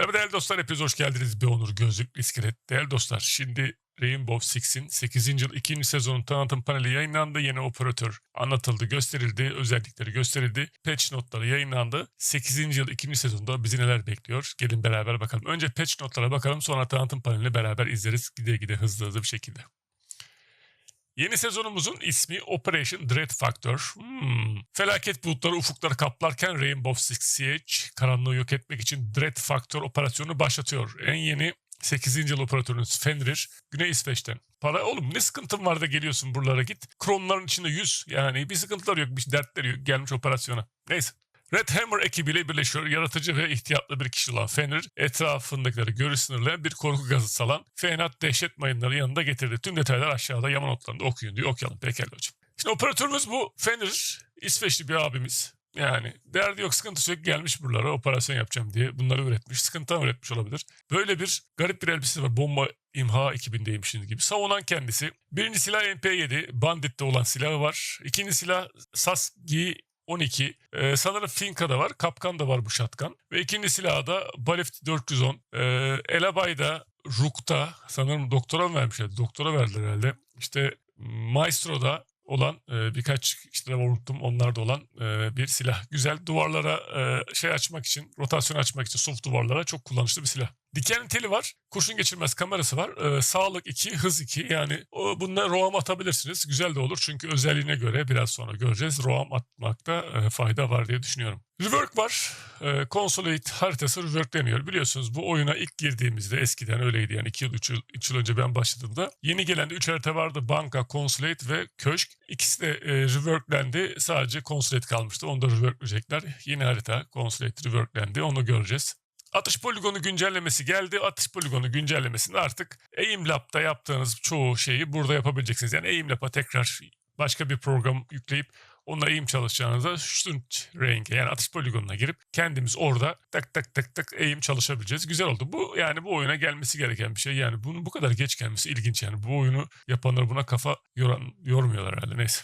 Merhaba değerli dostlar, hepiniz hoş geldiniz. Be Onur Gözlüklü İskelet. Değerli dostlar, şimdi Rainbow Six'in 8. yıl 2. sezonun tanıtım paneli yayınlandı. Yeni operatör anlatıldı, gösterildi, özellikleri gösterildi. Patch notları yayınlandı. 8. yıl 2. sezonda bizi neler bekliyor? Gelin beraber bakalım. Önce patch notlara bakalım, sonra tanıtım panelini beraber izleriz. Gide gide hızlı hızlı bir şekilde. Yeni sezonumuzun ismi Operation Dread Factor. Hmm. Felaket bulutları ufukları kaplarken Rainbow Six Siege karanlığı yok etmek için Dread Factor operasyonunu başlatıyor. En yeni 8. yıl operatörünüz Fenrir Güney İsveç'ten. Para oğlum ne sıkıntın var da geliyorsun buralara git. Kronların içinde 100 yani bir sıkıntılar yok bir dertleri yok gelmiş operasyona. Neyse. Red Hammer ekibiyle birleşiyor. Yaratıcı ve ihtiyatlı bir kişi olan Fenrir, etrafındakileri görüş sınırlayan bir korku gazı salan Fenat dehşet mayınları yanında getirdi. Tüm detaylar aşağıda Yaman notlarında okuyun diyor. Okuyalım. Pekala hocam. Şimdi operatörümüz bu. Fenrir, İsveçli bir abimiz. Yani derdi yok sıkıntı yok gelmiş buralara operasyon yapacağım diye bunları üretmiş. Sıkıntıdan üretmiş olabilir. Böyle bir garip bir elbisesi var. Bomba imha ekibindeymişsiniz gibi. Savunan kendisi. Birinci silah MP7. Bandit'te olan silahı var. İkinci silah Sasgi 12. Ee, sanırım Finka'da var. Kapkan da var bu şatkan. Ve ikinci silahı da Balift 410. Ee, Elabay'da Rook'ta sanırım doktora mı vermişler? Doktora verdiler herhalde. İşte Maestro'da olan e, birkaç işte unuttum onlarda olan e, bir silah. Güzel duvarlara e, şey açmak için, rotasyon açmak için soft duvarlara çok kullanışlı bir silah. Diken teli var. Kurşun geçirmez kamerası var. Ee, sağlık 2, hız 2. Yani o, bununla roam atabilirsiniz. Güzel de olur çünkü özelliğine göre biraz sonra göreceğiz. Roam atmakta e, fayda var diye düşünüyorum. Rework var. E, Consolidate haritası reworkleniyor. Biliyorsunuz bu oyuna ilk girdiğimizde eskiden öyleydi yani 2 yıl 3 yıl, 3 yıl önce ben başladığımda. Yeni gelen de 3 harita vardı. Banka, Consolidate ve Köşk. İkisi de e, reworklendi. Sadece Consolidate kalmıştı. Onu da reworkleyecekler. Yeni harita Consolidate reworklendi. Onu göreceğiz. Atış poligonu güncellemesi geldi. Atış poligonu güncellemesinde artık Aimlab'da yaptığınız çoğu şeyi burada yapabileceksiniz. Yani Aimlab'a tekrar başka bir program yükleyip onunla aim çalışacağınızda Stunch Range yani atış poligonuna girip kendimiz orada tak tak tak tak aim çalışabileceğiz. Güzel oldu. Bu yani bu oyuna gelmesi gereken bir şey. Yani bunun bu kadar geç gelmesi ilginç yani. Bu oyunu yapanlar buna kafa yoran, yormuyorlar herhalde. Neyse.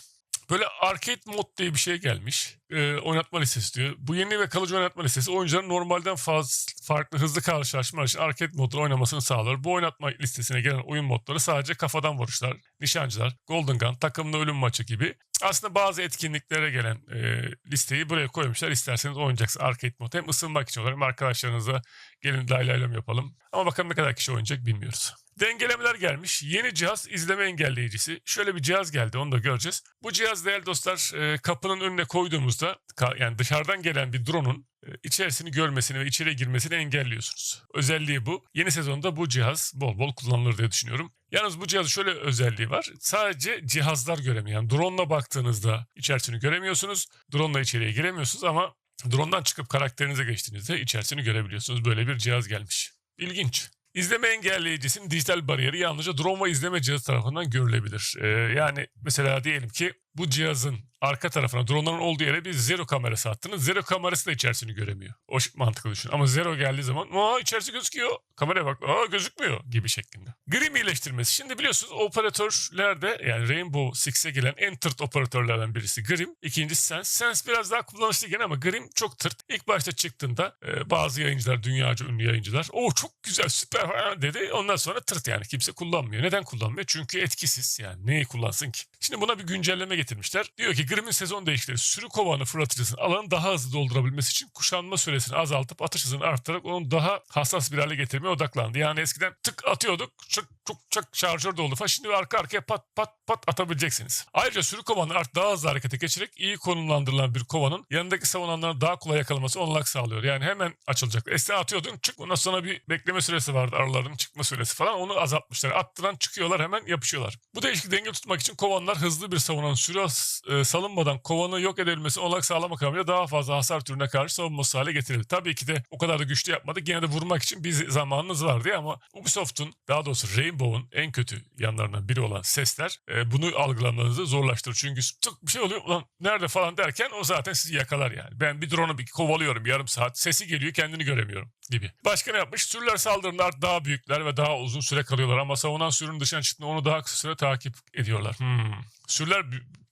Böyle arcade mod diye bir şey gelmiş. Ee, oynatma listesi diyor. Bu yeni ve kalıcı oynatma listesi oyuncuların normalden fazla farklı hızlı karşılaşmalar için arcade modları oynamasını sağlar. Bu oynatma listesine gelen oyun modları sadece kafadan vuruşlar, nişancılar, golden gun, takımlı ölüm maçı gibi. Aslında bazı etkinliklere gelen e, listeyi buraya koymuşlar. İsterseniz oynayacaksınız arcade mod. Hem ısınmak için olur hem arkadaşlarınızla gelin lay lay yapalım. Ama bakalım ne kadar kişi oynayacak bilmiyoruz. Dengelemeler gelmiş. Yeni cihaz izleme engelleyicisi. Şöyle bir cihaz geldi onu da göreceğiz. Bu cihaz değerli dostlar e, kapının önüne koyduğumuzda yani dışarıdan gelen bir drone'un e, içerisini görmesini ve içeriye girmesini engelliyorsunuz. Özelliği bu. Yeni sezonda bu cihaz bol bol kullanılır diye düşünüyorum. Yalnız bu cihazın şöyle özelliği var. Sadece cihazlar göremiyor. Yani drone'la baktığınızda içerisini göremiyorsunuz. Drone'la içeriye giremiyorsunuz ama drone'dan çıkıp karakterinize geçtiğinizde içerisini görebiliyorsunuz. Böyle bir cihaz gelmiş. İlginç. İzleme engelleyicisinin dijital bariyeri yalnızca drone ve izleme cihazı tarafından görülebilir. Ee, yani mesela diyelim ki bu cihazın arka tarafına dronların olduğu yere bir zero kamerası attınız. Zero kamerası da içerisini göremiyor. O mantıklı düşün. Ama zero geldiği zaman aa içerisi gözüküyor. Kameraya bak aa gözükmüyor gibi şeklinde. Grim iyileştirmesi. Şimdi biliyorsunuz operatörlerde yani Rainbow Six'e gelen en tırt operatörlerden birisi Grim. İkincisi Sense. Sense biraz daha kullanışlı gene ama Grim çok tırt. İlk başta çıktığında e, bazı yayıncılar, dünyaca ünlü yayıncılar o çok güzel süper falan dedi. Ondan sonra tırt yani kimse kullanmıyor. Neden kullanmıyor? Çünkü etkisiz yani. Neyi kullansın ki? Şimdi buna bir güncelleme getirmişler. Diyor ki Grim'in sezon değişikleri sürü kovanı fırlatıcısının alanı daha hızlı doldurabilmesi için kuşanma süresini azaltıp atış hızını arttırarak onu daha hassas bir hale getirmeye odaklandı. Yani eskiden tık atıyorduk çok çok çok şarjör doldu falan. Şimdi arka arkaya pat pat pat atabileceksiniz. Ayrıca sürü kovanları artık daha hızlı harekete geçerek iyi konumlandırılan bir kovanın yanındaki savunanların daha kolay yakalaması olanak sağlıyor. Yani hemen açılacak. Eskiden atıyordun çık ondan sonra bir bekleme süresi vardı aralarının çıkma süresi falan onu azaltmışlar. Attıran çıkıyorlar hemen yapışıyorlar. Bu değişik denge tutmak için kovanlar hızlı bir savunan sürü e, salınmadan kovanın yok edilmesi olanak sağlamak amacıyla daha fazla hasar türüne karşı savunması hale getirildi. Tabii ki de o kadar da güçlü yapmadık. Gene de vurmak için bir zamanınız vardı ama Ubisoft'un daha doğrusu Rainbow'un en kötü yanlarından biri olan sesler e, bunu algılamanızı zorlaştırır. Çünkü çok bir şey oluyor ulan nerede falan derken o zaten sizi yakalar yani. Ben bir drone'u bir kovalıyorum yarım saat sesi geliyor kendini göremiyorum gibi. Başka ne yapmış? Sürüler saldırında artık daha büyükler ve daha uzun süre kalıyorlar ama savunan sürünün dışına çıktığında onu daha kısa süre takip ediyorlar. Hmm. Sürüler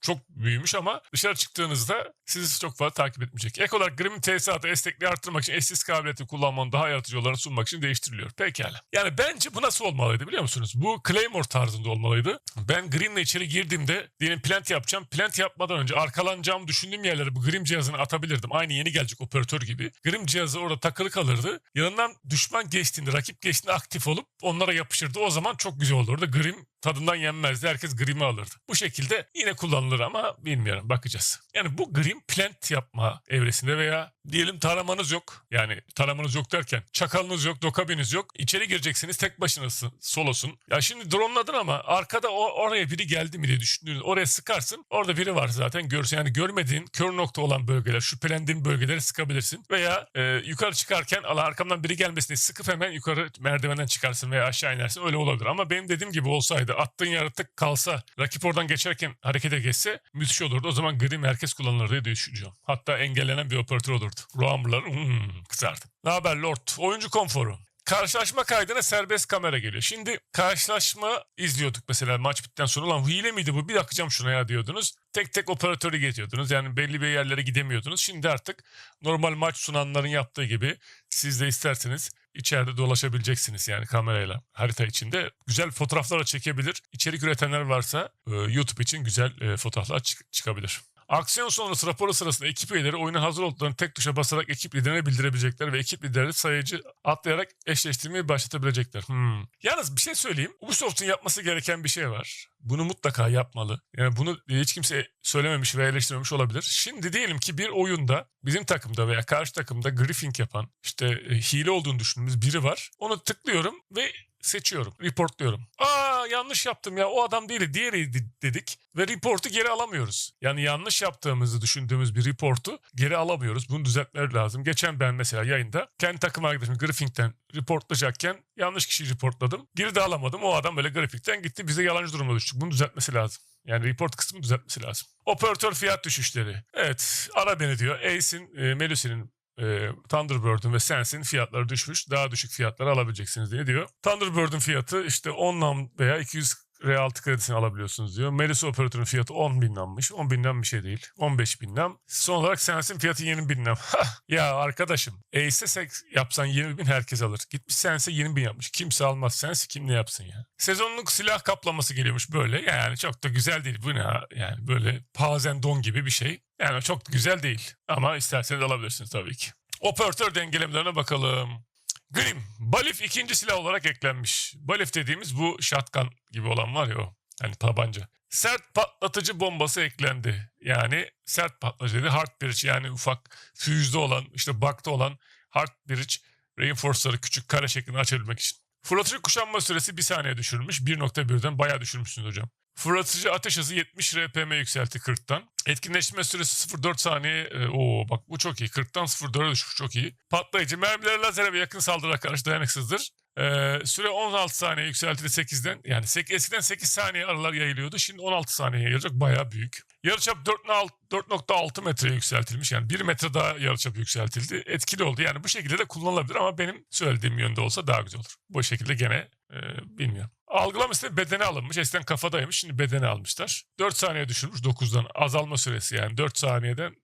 çok büyümüş ama dışarı çıktığınızda sizi çok fazla takip etmeyecek. Ek olarak Grim'in tesisatı esnekliği arttırmak için eşsiz kabiliyeti kullanmanın daha yaratıcı yollarını sunmak için değiştiriliyor. Pekala. Yani bence bu nasıl olmalıydı biliyor musunuz? Bu Claymore tarzında olmalıydı. Ben Grim'le içeri girdiğimde diyelim plant yapacağım. Plant yapmadan önce arkalanacağımı düşündüğüm yerlere bu Grim cihazını atabilirdim. Aynı yeni gelecek operatör gibi. Grim cihazı orada takılı kalırdı. Yanından düşman geçtiğinde, rakip geçtiğinde aktif olup onlara yapışırdı. O zaman çok güzel olurdu. Grim tadından yenmezdi. Herkes Grim'i alırdı. Bu şekilde yine kullanılır ama bilmiyorum bakacağız. Yani bu Grim plant yapma evresinde veya diyelim taramanız yok. Yani taramanız yok derken çakalınız yok, dokabiniz yok. İçeri gireceksiniz tek başınasın, solosun. Ya şimdi droneladın ama arkada o, oraya biri geldi mi diye düşündüğünüz oraya sıkarsın. Orada biri var zaten görsen yani görmediğin kör nokta olan bölgeler, şüphelendiğin bölgeleri sıkabilirsin. Veya e, yukarı çıkarken Allah arkamdan biri gelmesini sıkıp hemen yukarı merdivenden çıkarsın veya aşağı inersin öyle olabilir. Ama benim dediğim gibi olsaydı attığın yaratık kalsa rakip oradan geçerken harekete geçse müthiş olurdu. O zaman gri merkez kullanılır diye düşünüyorum. Hatta engellenen bir operatör olurdu. Roamber'lar hmm, kızardı. Ne haber Lord? Oyuncu konforu. Karşılaşma kaydına serbest kamera geliyor. Şimdi karşılaşma izliyorduk mesela maç bittikten sonra. Ulan hile miydi bu? Bir bakacağım şuna ya diyordunuz. Tek tek operatörü geziyordunuz. Yani belli bir yerlere gidemiyordunuz. Şimdi artık normal maç sunanların yaptığı gibi siz de isterseniz içeride dolaşabileceksiniz yani kamerayla harita içinde. Güzel fotoğraflar çekebilir. İçerik üretenler varsa e, YouTube için güzel e, fotoğraflar çık- çıkabilir. Aksiyon sonrası raporu sırasında ekip üyeleri oyuna hazır olduklarını tek tuşa basarak ekip liderine bildirebilecekler ve ekip lideri sayıcı atlayarak eşleştirmeyi başlatabilecekler. Hmm. Yalnız bir şey söyleyeyim. Ubisoft'un yapması gereken bir şey var. Bunu mutlaka yapmalı. Yani bunu hiç kimse söylememiş veya eleştirmemiş olabilir. Şimdi diyelim ki bir oyunda bizim takımda veya karşı takımda griefing yapan işte e, hile olduğunu düşündüğümüz biri var. Onu tıklıyorum ve seçiyorum. Reportluyorum. Aa yanlış yaptım ya o adam değil diğeriydi dedik ve reportu geri alamıyoruz. Yani yanlış yaptığımızı düşündüğümüz bir reportu geri alamıyoruz. Bunu düzeltmeleri lazım. Geçen ben mesela yayında kendi takım arkadaşım Griffing'den reportlayacakken yanlış kişiyi reportladım. Geri de alamadım. O adam böyle Griffing'den gitti. Bize yalancı duruma düştük. Bunu düzeltmesi lazım. Yani report kısmını düzeltmesi lazım. Operatör fiyat düşüşleri. Evet ara beni diyor. Ace'in, e, Melusi'nin e, Thunderbird'ün ve Sense'in fiyatları düşmüş. Daha düşük fiyatları alabileceksiniz diye diyor. Thunderbird'ün fiyatı işte 10 nam veya 200 R6 kredisini alabiliyorsunuz diyor. Melis operatörün fiyatı 10 bin nammış. 10 bin nam bir şey değil. 15 bin nam. Son olarak Sense'in fiyatı 20 bin nam. ya arkadaşım Ace'e yapsan 20 bin herkes alır. Gitmiş Sense 20 bin yapmış. Kimse almaz. Sense kim ne yapsın ya. Sezonluk silah kaplaması geliyormuş böyle. Yani çok da güzel değil. Bu ne? Yani böyle pazen don gibi bir şey. Yani çok güzel değil. Ama isterseniz alabilirsiniz tabii ki. Operatör dengelemelerine bakalım. Grim, Balif ikinci silah olarak eklenmiş. Balif dediğimiz bu shotgun gibi olan var ya o. Yani tabanca. Sert patlatıcı bombası eklendi. Yani sert patlatıcı dedi. Hard bridge yani ufak füzde olan işte bakta olan hard bridge reinforcer'ı küçük kare şeklinde açabilmek için. Fırlatıcı kuşanma süresi 1 saniye düşürülmüş. 1.1'den bayağı düşürmüşsünüz hocam. Fırlatıcı ateş hızı 70 RPM yükseltti 40'tan. Etkinleşme süresi 0.4 saniye. Ee, oo bak bu çok iyi. 40'tan 0.4'e düşmüş çok iyi. Patlayıcı mermileri lazere ve yakın saldırıya karşı dayanıksızdır. Ee, süre 16 saniye yükseltildi 8'den. Yani 8, eskiden 8 saniye aralar yayılıyordu. Şimdi 16 saniye yayılacak. Bayağı büyük. Yarıçap 4.6 metre yükseltilmiş. Yani 1 metre daha yarıçap yükseltildi. Etkili oldu. Yani bu şekilde de kullanılabilir ama benim söylediğim yönde olsa daha güzel olur. Bu şekilde gene e, bilmiyorum. Algılama sistemi bedene alınmış. Eskiden kafadaymış. Şimdi bedene almışlar. 4 saniye düşürmüş 9'dan. Azalma süresi yani 4 saniyeden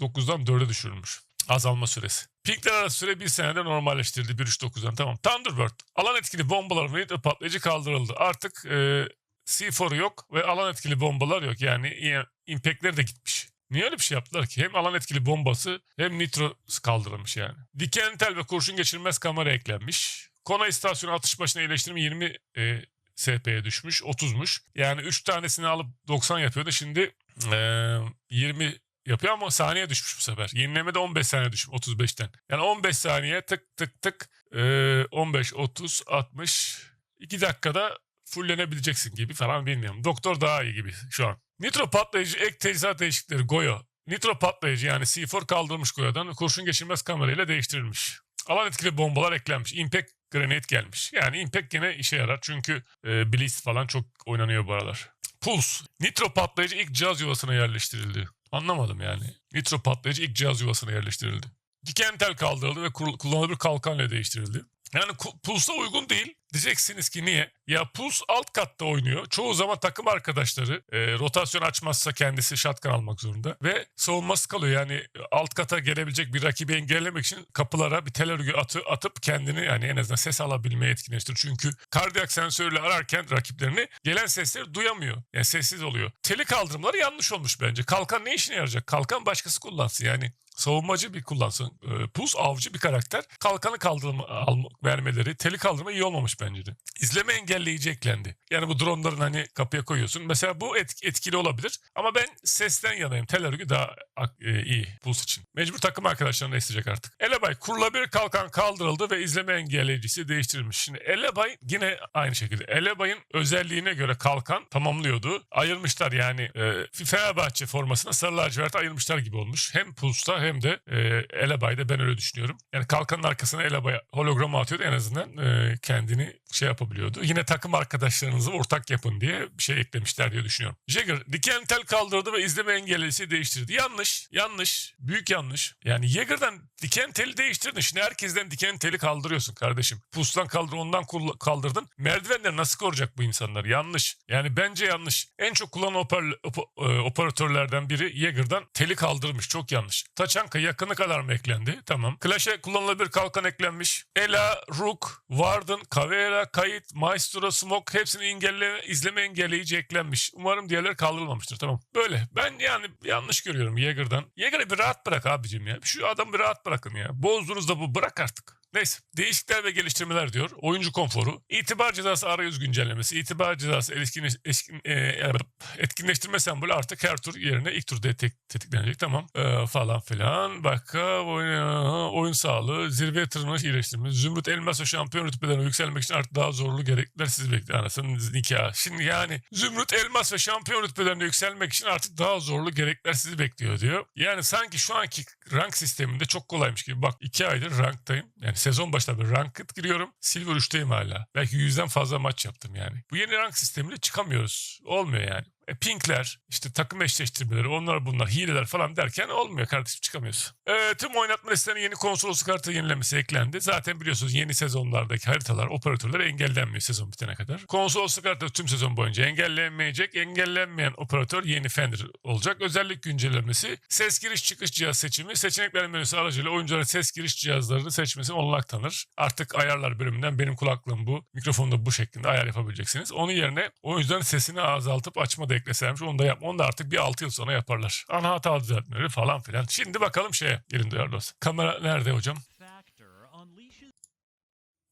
9'dan 4'e düşürülmüş. Azalma süresi. Pikler arası süre bir senede normalleştirildi 1.3.9'dan. Tamam. Thunderbird. Alan etkili bombalar ve patlayıcı kaldırıldı. Artık e, C4 yok ve alan etkili bombalar yok. Yani impactler de gitmiş. Niye öyle bir şey yaptılar ki? Hem alan etkili bombası hem nitro kaldırılmış yani. Diken tel ve kurşun geçirmez kamera eklenmiş. Kona istasyonu atış başına iyileştirme 20 e, SP'ye düşmüş. 30'muş. Yani 3 tanesini alıp 90 yapıyordu. Şimdi e, 20 yapıyor ama saniye düşmüş bu sefer. Yenileme de 15 saniye düşmüş 35'ten. Yani 15 saniye tık tık tık e, 15, 30, 60 2 dakikada fullenebileceksin gibi falan bilmiyorum. Doktor daha iyi gibi şu an. Nitro patlayıcı ek teçhizat değişiklikleri Goyo. Nitro patlayıcı yani C4 kaldırılmış Goyo'dan kurşun geçirmez kamerayla değiştirilmiş. Alan etkili bombalar eklenmiş. Impact Grenade gelmiş. Yani Impact gene işe yarar çünkü e, Blitz falan çok oynanıyor bu aralar. Pulse. Nitro patlayıcı ilk cihaz yuvasına yerleştirildi. Anlamadım yani. Nitro patlayıcı ilk cihaz yuvasına yerleştirildi. Diken tel kaldırıldı ve kullanılabilir kalkanla değiştirildi. Yani Pulse'a uygun değil. Diyeceksiniz ki niye? Ya Puls alt katta oynuyor. Çoğu zaman takım arkadaşları e, rotasyon açmazsa kendisi shotgun almak zorunda. Ve savunması kalıyor. Yani alt kata gelebilecek bir rakibi engellemek için kapılara bir tel örgü atı, atıp kendini yani en azından ses alabilmeye etkinleştirir. Çünkü kardiyak sensörle ararken rakiplerini gelen sesleri duyamıyor. Yani sessiz oluyor. Teli kaldırımları yanlış olmuş bence. Kalkan ne işine yarayacak? Kalkan başkası kullansın. Yani savunmacı bir kullansın. E, Puls avcı bir karakter. Kalkanı kaldırma alma, vermeleri, teli kaldırma iyi olmamış bence de. İzleme engelleyici eklendi. Yani bu dronların hani kapıya koyuyorsun. Mesela bu et- etkili olabilir. Ama ben sesten yanayım. Tel örgü daha e, iyi Puls için. Mecbur takım arkadaşlarına isteyecek artık. Elebay kurulabilir kalkan kaldırıldı ve izleme engelleyicisi değiştirilmiş. Şimdi Elebay yine aynı şekilde. Elebay'ın özelliğine göre kalkan tamamlıyordu. Ayırmışlar yani e, Fenerbahçe formasına sarı lacivert ayırmışlar gibi olmuş. Hem Puls'ta hem de e, Elebay'da ben öyle düşünüyorum. Yani kalkanın arkasına Elebay hologramı atıyordu en azından e, kendini şey yapabiliyordu. Yine takım arkadaşlarınızı ortak yapın diye bir şey eklemişler diye düşünüyorum. Jagger diken tel kaldırdı ve izleme engellisi değiştirdi. Yanlış, yanlış, büyük yanlış. Yani Jagger'dan diken teli değiştirdin. Şimdi herkesten diken teli kaldırıyorsun kardeşim. Pustan kaldır, ondan kaldırdın. Merdivenler nasıl koruyacak bu insanlar? Yanlış. Yani bence yanlış. En çok kullanılan oper- opo- e, operatörlerden biri Jaeger'dan teli kaldırmış. Çok yanlış. Taçanka yakınlık alarmı eklendi. Tamam. Clash'e kullanılabilir kalkan eklenmiş. Ela, Rook, Warden, Caveira, Kayıt, Maestro, Smoke hepsini engelle, izleme engelleyici eklenmiş. Umarım diğerleri kaldırılmamıştır. Tamam. Böyle. Ben yani yanlış görüyorum Jaeger'dan. Jaeger'ı bir rahat bırak abicim ya. Şu adamı bir rahat bırakın ya. Bozdunuz da bu bırak artık. Neyse. Değişiklikler ve geliştirmeler diyor. Oyuncu konforu. İtibar cezası arayüz güncellemesi. İtibar cezası etkinleş, eskin- e, etkinleştirme sembolü artık her tur yerine ilk turda tek, tetiklenecek. Tamam. Ee, falan filan. Başka oyun, oyun sağlığı. Zirveye tırmanış iyileştirme. Zümrüt elmas ve şampiyon rütbelerine yükselmek için artık daha zorlu gerekliler sizi bekliyor. Anasının nikahı. Şimdi yani Zümrüt elmas ve şampiyon rütbelerine yükselmek için artık daha zorlu gerekliler sizi bekliyor diyor. Yani sanki şu anki rank sisteminde çok kolaymış gibi. Bak iki aydır ranktayım. Yani sezon başında bir ranked giriyorum. Silver 3'teyim hala. Belki yüzden fazla maç yaptım yani. Bu yeni rank sistemiyle çıkamıyoruz. Olmuyor yani. E, pinkler, işte takım eşleştirmeleri, onlar bunlar, hileler falan derken olmuyor kardeşim çıkamıyorsun. E, tüm oynatma listelerine yeni konsolosluk harita yenilemesi eklendi. Zaten biliyorsunuz yeni sezonlardaki haritalar, operatörler engellenmiyor sezon bitene kadar. Konsolosluk harita tüm sezon boyunca engellenmeyecek. Engellenmeyen operatör yeni Fender olacak. Özellik güncellemesi, ses giriş çıkış cihaz seçimi, seçenekler menüsü aracıyla oyuncuların ses giriş cihazlarını seçmesi olanak tanır. Artık ayarlar bölümünden benim kulaklığım bu. Mikrofonda bu şeklinde ayar yapabileceksiniz. Onun yerine oyuncuların sesini azaltıp açma da eklesermiş. Onu da yapma. Onu da artık bir 6 yıl sonra yaparlar. Ana hata düzeltmeleri falan filan. Şimdi bakalım şeye. Gelin değerli dostlar. Kamera nerede hocam?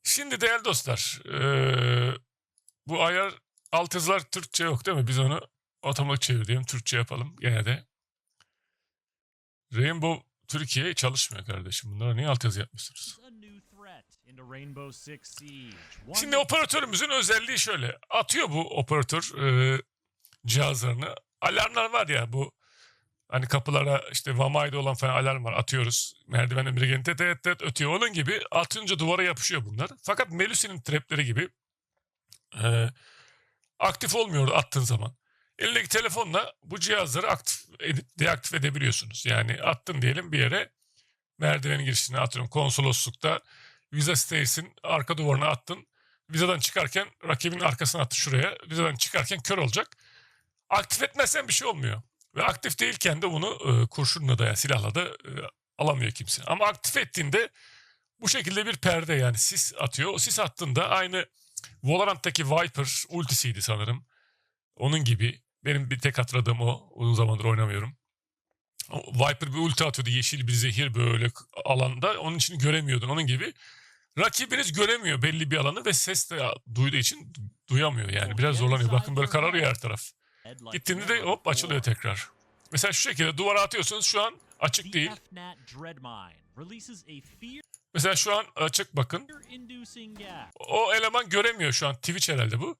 Şimdi değerli dostlar. eee, bu ayar alt yazılar Türkçe yok değil mi? Biz onu otomatik çevireyim. Türkçe yapalım gene de. Rainbow Türkiye çalışmıyor kardeşim. Bunlara niye alt yazı yapmışsınız? Şimdi operatörümüzün özelliği şöyle. Atıyor bu operatör e, cihazlarını. Alarmlar var ya bu hani kapılara işte Vamai'de olan falan alarm var. Atıyoruz. Merdivenden biri gelin tet tet tet ötüyor. Onun gibi atınca duvara yapışıyor bunlar. Fakat Melusi'nin trapleri gibi e, aktif olmuyor attığın zaman. Elindeki telefonla bu cihazları aktif edip deaktif edebiliyorsunuz. Yani attın diyelim bir yere merdivenin girişine atıyorum konsoloslukta Visa States'in arka duvarına attın. Vizadan çıkarken rakibin arkasına attı şuraya. Vizadan çıkarken kör olacak. Aktif etmezsen bir şey olmuyor. Ve aktif değilken de bunu e, kurşunla da yani silahla da e, alamıyor kimse. Ama aktif ettiğinde bu şekilde bir perde yani sis atıyor. O sis attığında aynı Valorant'taki Viper ultisiydi sanırım. Onun gibi. Benim bir tek hatırladığım o. Uzun zamandır oynamıyorum. Viper bir ulti atıyordu yeşil bir zehir böyle alanda. Onun için göremiyordun. Onun gibi. Rakibiniz göremiyor belli bir alanı ve ses de duyduğu için duyamıyor yani. Biraz zorlanıyor. Bakın böyle kararıyor her taraf. Gittiğinde de hop açılıyor tekrar. Mesela şu şekilde duvara atıyorsunuz şu an açık değil. Mesela şu an açık bakın. O eleman göremiyor şu an Twitch herhalde bu.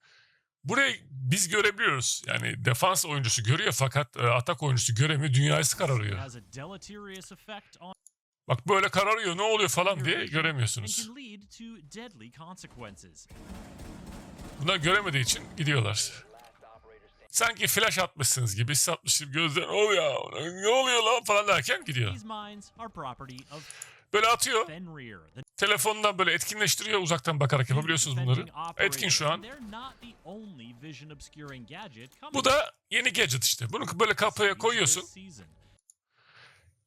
Burayı biz görebiliyoruz. Yani defans oyuncusu görüyor fakat e, atak oyuncusu göremiyor. Dünyası kararıyor. Bak böyle kararıyor ne oluyor falan diye göremiyorsunuz. Bunlar göremediği için gidiyorlar. Sanki flash atmışsınız gibi satmış gibi gözler ne oluyor ne oluyor lan falan derken gidiyor. Böyle atıyor. Telefondan böyle etkinleştiriyor. Uzaktan bakarak yapabiliyorsunuz bunları. Etkin şu an. Bu da yeni gadget işte. Bunu böyle this koyuyorsun.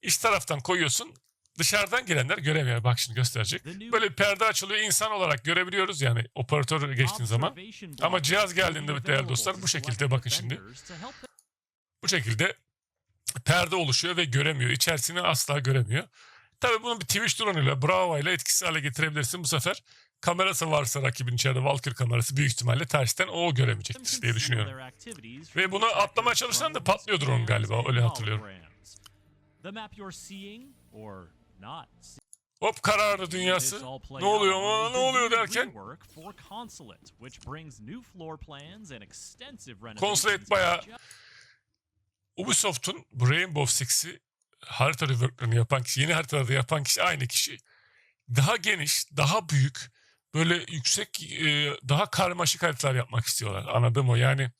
İç taraftan koyuyorsun. Dışarıdan gelenler göremiyor. Bak şimdi gösterecek. Böyle bir perde açılıyor. İnsan olarak görebiliyoruz yani operatörü geçtiğin zaman. Ama cihaz geldiğinde değerli dostlar bu şekilde bakın şimdi. Bu şekilde perde oluşuyor ve göremiyor. İçerisini asla göremiyor. Tabii bunu bir Twitch drone ile Bravo ile etkisiz hale getirebilirsin. Bu sefer kamerası varsa rakibin içeride Valkyrie kamerası büyük ihtimalle tersten o göremeyecektir diye düşünüyorum. Ve bunu atlamaya çalışsan da patlıyor drone galiba, öyle hatırlıyorum. The map you're seeing or Hop kararı dünyası. Ne oluyor ama ne oluyor derken Consulate bayağı- Ubisoft'un Rainbow Six'i harita reworklarını yapan kişi, yeni haritalarda yapan kişi aynı kişi. Daha geniş, daha büyük, böyle yüksek, e, daha karmaşık haritalar yapmak istiyorlar. Anladım o yani.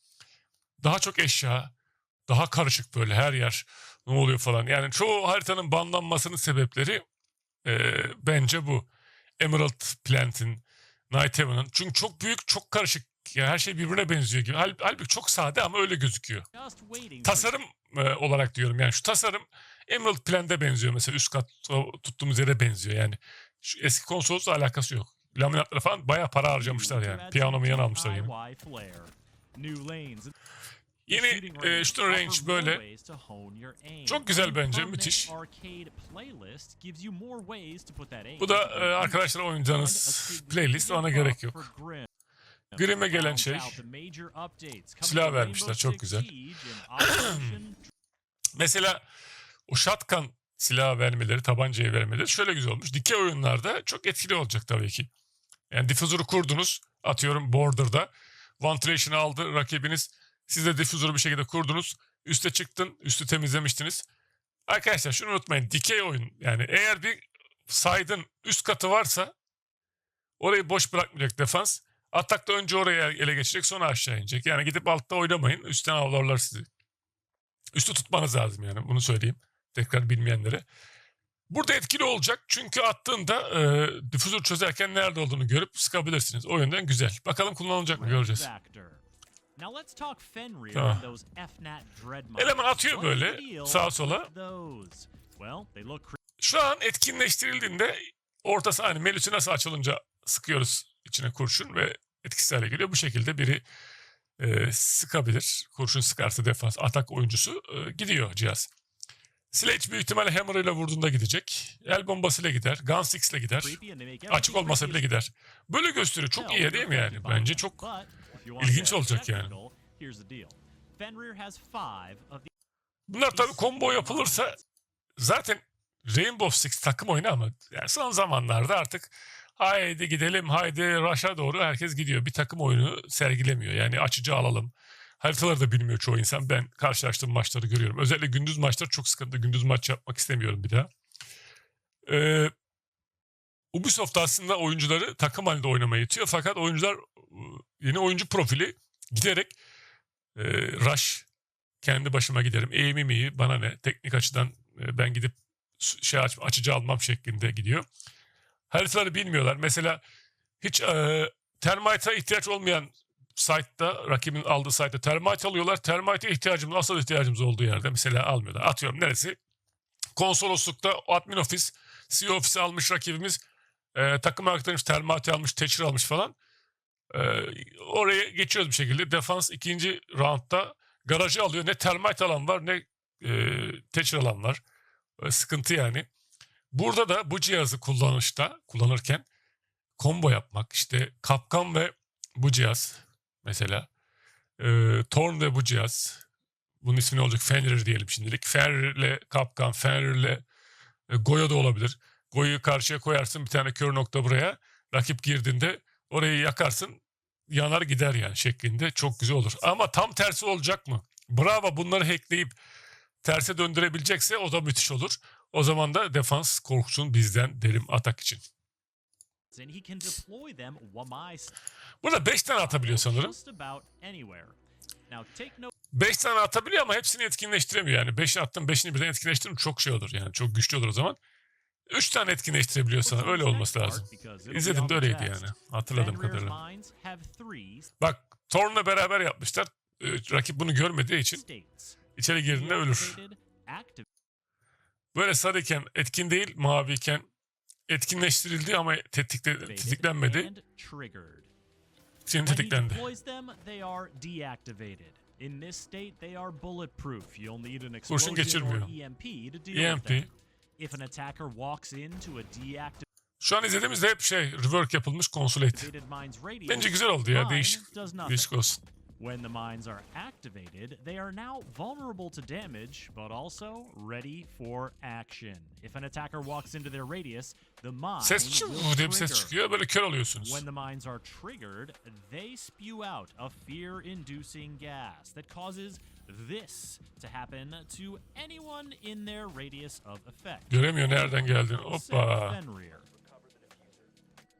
Daha çok eşya, daha karışık böyle her yer ne oluyor falan. Yani çoğu haritanın banlanmasının sebepleri e, bence bu. Emerald Plant'in, Night Heaven'ın. Çünkü çok büyük, çok karışık. Ya her şey birbirine benziyor gibi. Hal- Halbuki çok sade ama öyle gözüküyor tasarım e, olarak diyorum yani şu tasarım Emerald Plan'de benziyor mesela üst kat tuttuğumuz yere benziyor yani. Şu eski konsolosla alakası yok. Laminatlara falan bayağı para harcamışlar yani. Piyano mu yan almışlar yine. Yeni e, shooting range böyle. Çok güzel bence, müthiş. Bu da e, arkadaşlar oynayacağınız playlist ona gerek yok. Grimm'e gelen şey silah vermişler, çok güzel. Mesela o shotgun silah vermeleri, tabancayı vermeleri şöyle güzel olmuş. Dikey oyunlarda çok etkili olacak tabii ki. Yani diffuser'ı kurdunuz. Atıyorum border'da. Ventilation aldı rakibiniz. Siz de diffuser'ı bir şekilde kurdunuz. Üste çıktın. Üstü temizlemiştiniz. Arkadaşlar şunu unutmayın. Dikey oyun. Yani eğer bir side'ın üst katı varsa orayı boş bırakmayacak defans. Atakta önce oraya ele geçecek sonra aşağı inecek. Yani gidip altta oynamayın. Üstten avlarlar sizi. Üstü tutmanız lazım yani bunu söyleyeyim. Tekrar bilmeyenlere. Burada etkili olacak çünkü attığında e, difüzör çözerken nerede olduğunu görüp sıkabilirsiniz. O yönden güzel. Bakalım kullanılacak mı göreceğiz. Tamam. Eleman atıyor böyle sağa sola. Şu an etkinleştirildiğinde ortası aynı. Melüsü nasıl açılınca sıkıyoruz içine kurşun ve etkisiz hale geliyor. Bu şekilde biri e, sıkabilir. Kurşun sıkarsa defans, atak oyuncusu e, gidiyor cihaz. Sledge büyük ihtimalle Hammer ile vurduğunda gidecek. El bombasıyla gider. Gun Six ile gider. Açık olmasa bile gider. Böyle gösteriyor. Çok iyi değil mi yani? Bence çok ilginç olacak yani. Bunlar tabii combo yapılırsa zaten Rainbow Six takım oyunu ama yani son zamanlarda artık haydi gidelim haydi Rush'a doğru herkes gidiyor. Bir takım oyunu sergilemiyor. Yani açıcı alalım. Haritaları da bilmiyor çoğu insan. Ben karşılaştığım maçları görüyorum. Özellikle gündüz maçlar çok sıkıntı. Gündüz maç yapmak istemiyorum bir daha. Ee, Ubisoft aslında oyuncuları takım halinde oynamaya itiyor. Fakat oyuncular yeni oyuncu profili giderek e, Rush kendi başıma giderim. Eğimim iyi bana ne teknik açıdan e, ben gidip şey aç, açıcı almam şeklinde gidiyor. Haritaları bilmiyorlar. Mesela hiç e, termite'a ihtiyaç olmayan site'da rakibin aldığı site'da termite alıyorlar. Termite'e ihtiyacımız asıl ihtiyacımız olduğu yerde mesela almıyorlar. Atıyorum neresi? Konsoloslukta admin office, CEO ofisi almış rakibimiz. E, takım arkadaşımız termite almış, Thatcher almış falan. E, oraya geçiyoruz bir şekilde. Defans ikinci roundda garajı alıyor. Ne termite alan var ne e, Thatcher alan var. E, sıkıntı yani. Burada da bu cihazı kullanışta, kullanırken combo yapmak işte kapkan ve bu cihaz mesela e, Torn ve bu cihaz bunun ismi ne olacak? Fenrir diyelim şimdilik. Fenrir'le kapkan, Fenrir'le e, Goya da olabilir. Goya'yı karşıya koyarsın bir tane kör nokta buraya. Rakip girdiğinde orayı yakarsın yanar gider yani şeklinde çok güzel olur. Ama tam tersi olacak mı? Bravo bunları hackleyip terse döndürebilecekse o da müthiş olur. O zaman da defans korksun bizden derim atak için. Burada 5 tane atabiliyor sanırım. 5 tane atabiliyor ama hepsini etkinleştiremiyor. Yani 5'i attım 5'ini birden etkinleştiririm çok şey olur yani çok güçlü olur o zaman. Üç tane etkinleştirebiliyor sana. Öyle olması lazım. İzledim de öyleydi yani. Hatırladığım kadarıyla. Bak Thorne'la beraber yapmışlar. Ee, rakip bunu görmediği için içeri girdiğinde ölür. Böyle sarıyken etkin değil, maviyken etkinleştirildi ama tetikle, tetiklenmedi. Şimdi tetiklendi. Kurşun explosion or geçirmiyor. EMP to deal EMP. with them. If an attacker walks into a deactivated Şu an izlediğimizde hep şey, rework yapılmış konsolate. mine's radius, Bence güzel oldu ya, değişik. Değişik olsun. When the mines are activated, they are now vulnerable to damage, but also ready for action. If an attacker walks into their radius, the mine Ses diye bir ses çıkıyor. Böyle kör oluyorsunuz. When the mines are triggered, they spew out a fear-inducing gas that causes this to happen to anyone in their radius of effect. Göremiyor nereden geldiğini. Say Hoppa. Fenrir.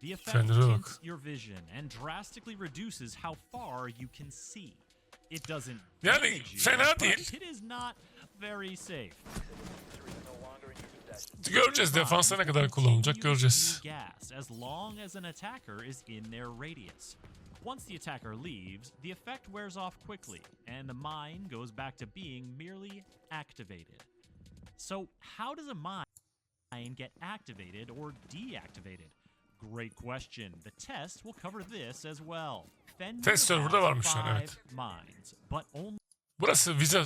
The effect tints your vision and drastically reduces how far you can see. It doesn't Yani damage you, fena değil. It is not very safe. Göreceğiz defansa ne kadar kullanılacak göreceğiz. Gas as long as an attacker is in their radius. Once the attacker leaves, the effect wears off quickly, and the mine goes back to being merely activated. So, how does a mine get activated or deactivated? Great question. The test will cover this as well. Fenrir Test server'da has evet. Mines, but only Burası vize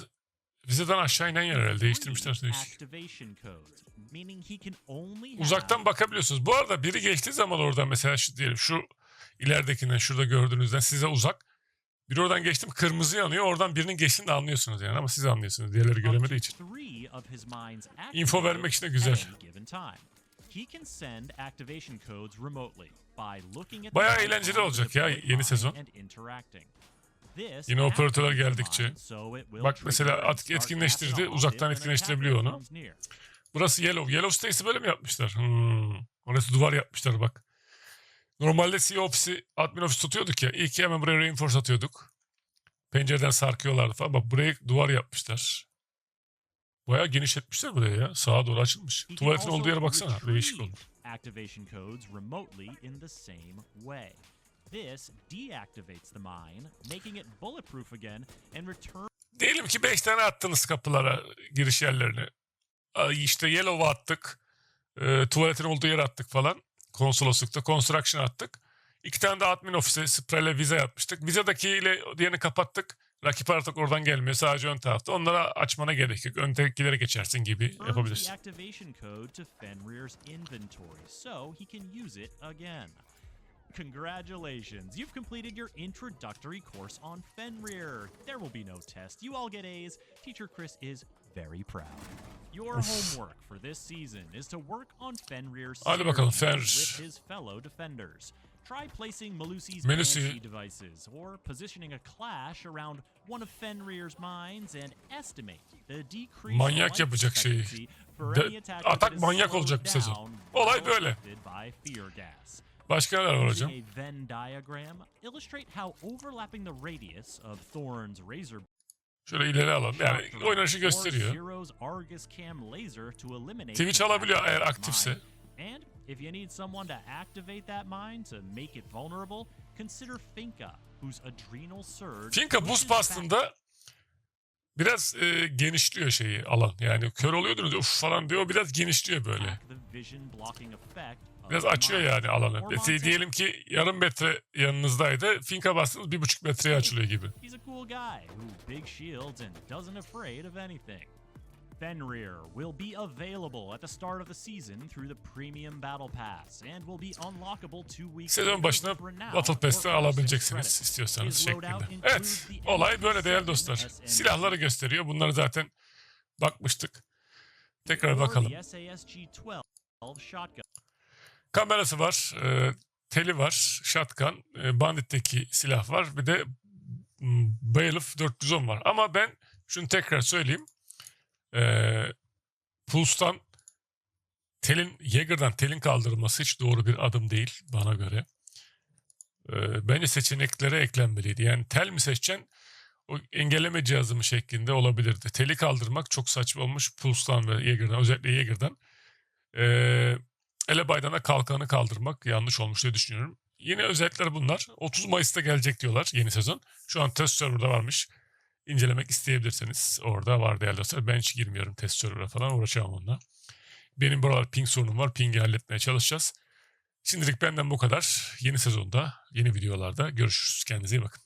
vizeden aşağı inen yer herhalde. Değiştirmişler değişik. activation codes, meaning he can only Uzaktan bakabiliyorsunuz. Bu arada biri geçtiği zaman oradan mesela şu diyelim şu ileridekinden şurada gördüğünüzden size uzak. Biri oradan geçtim kırmızı yanıyor. Oradan birinin geçtiğini de anlıyorsunuz yani ama siz anlıyorsunuz. Diğerleri göremediği için. İnfo vermek için de güzel. Bayağı eğlenceli olacak ya yeni sezon. Yine operatörler geldikçe. Bak mesela etkinleştirdi, uzaktan etkinleştirebiliyor onu. Burası Yellow. Yellow State'si böyle mi yapmışlar? Hmm. Orası duvar yapmışlar bak. Normalde CEO ofisi, admin ofisi tutuyorduk ya. İlk hemen buraya reinforce atıyorduk. Pencereden sarkıyorlardı falan. Bak buraya duvar yapmışlar. Bayağı genişletmişler buraya ya. Sağa doğru açılmış. Tuvaletin olduğu yere baksana. Değişik olmuş. Activation codes remotely in the same way. This deactivates the mine, making it bulletproof again and return Diyelim ki 5 tane attınız kapılara, giriş yerlerine. İşte Yellow'a attık. E, tuvaletin olduğu yere attık falan. Konsoloslukta construction attık. İki tane de admin ofise spreyle vize atmıştık. Vizadakiyle diğerini kapattık. Rakip artık oradan gelmiyor. Sadece ön tarafta. Onlara açmana gerek yok. Öndekilere geçersin gibi yapabilirsin. Congratulations, you've completed your introductory course on Fenrir. There will be no test. You all get A's. Teacher Chris is very proud. Your homework for this season is to work on Fenrir's Hadi bakalım, synergy Fenrir. with his fellow defenders. Try placing Malusi's Melusi. banshee devices or positioning a clash around one of Fenrir's mines and estimate the decrease Manyak life yapacak şeyi. for De- any attacker atak that is manyak olacak bu sezon. Olay böyle. by fear gas. Başka neler var hocam? Using a Venn diagram, illustrate how overlapping the radius of Thorn's razor Şöyle ileri alalım. Yani oynanışı or gösteriyor. Twitch alabiliyor eğer aktifse. And if you need someone to activate that mine to make it vulnerable, consider Finka, whose adrenal surge pushes buz bastığında biraz e, genişliyor şeyi alan. Yani kör oluyordunuz uf falan diyor. Biraz genişliyor böyle. Biraz açıyor yani alanı. Mesela diyelim ki yarım metre yanınızdaydı. Finka bastınız bir buçuk metreye açılıyor gibi. Fenrir will be available at the start of the season through the Premium Battle Pass and will be unlockable two weeks Sezon başına Battle or Pass'te R6 alabileceksiniz istiyorsanız şeklinde. Evet olay böyle değerli MP7 dostlar. Silahları gösteriyor. Bunları zaten bakmıştık. Tekrar bakalım. The SASG-12 shotgun. Kamerası var. e, teli var. Shotgun. E, Bandit'teki silah var. Bir de Bailiff 410 var. Ama ben şunu tekrar söyleyeyim. E, Pulse'tan telin, Jaeger'dan telin kaldırılması hiç doğru bir adım değil bana göre. E, bence seçeneklere eklenmeliydi. Yani tel mi seçeceksin? O engelleme cihazı mı şeklinde olabilirdi. Teli kaldırmak çok saçma olmuş Pulse'tan ve Jaeger'dan. Özellikle Jaeger'dan. Ee, Elebaydan'a kalkanı kaldırmak yanlış olmuş diye düşünüyorum. Yeni özellikler bunlar. 30 Mayıs'ta gelecek diyorlar yeni sezon. Şu an test server'da varmış. İncelemek isteyebilirseniz orada var değerli dostlar. Ben hiç girmiyorum test server'a falan uğraşamam onunla. Benim buralar ping sorunum var. Ping'i halletmeye çalışacağız. Şimdilik benden bu kadar. Yeni sezonda, yeni videolarda görüşürüz. Kendinize iyi bakın.